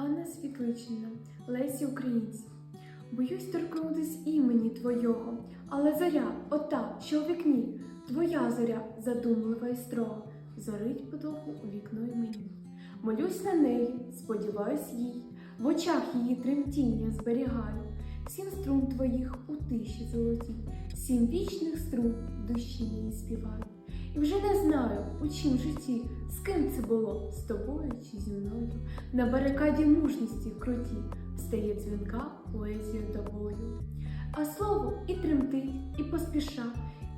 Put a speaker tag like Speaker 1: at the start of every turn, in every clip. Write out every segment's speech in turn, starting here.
Speaker 1: Ганна Світличина, Лесі Українці. Боюсь торкнутись імені твого, але зоря, ота, що у вікні, твоя зоря, задумлива і строга, зорить подобу у вікно й мені. Молюсь на неї, сподіваюсь їй, в очах її тремтіння зберігаю, сім струн твоїх у тиші золотій, сім вічних струн душі її співаю. І вже не знаю, у чим житті, з ким це було, з тобою чи зі мною. На барикаді мужності круті встає дзвінка поезію тобою. А слово і тремтить, і поспіша,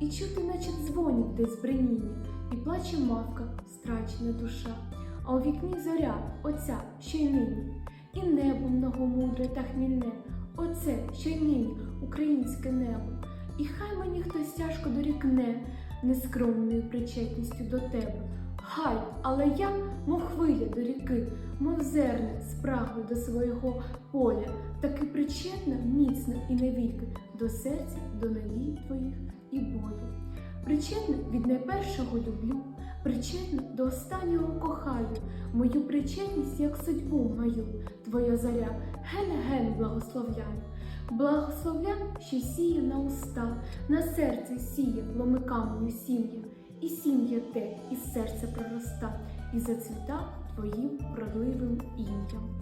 Speaker 1: і чути, наче дзвонів десь бриніння, і плаче мавка, страчена душа. А у вікні зоря, оця, що й нині, і небо многомудре та хмільне, оце, що й нині, українське небо. І хай мені хтось тяжко дорікне нескромною причетністю до тебе. Хай, але я, мов хвиля до ріки, мов зерне, спрагну до свого поля, таки причетна, міцна і навіки до серця, до надій твоїх і болю. Причетна від найпершого люблю, причетна до останнього кохаю, мою причетність, як судьбу мою, твоя заря, ген-ген благословляю. Благословляю, що сіє на уста, на серце сіє, ломи каменю сім'я, і сім'я те із серця пророста, і зацвіта твоїм вродливим ім'ям.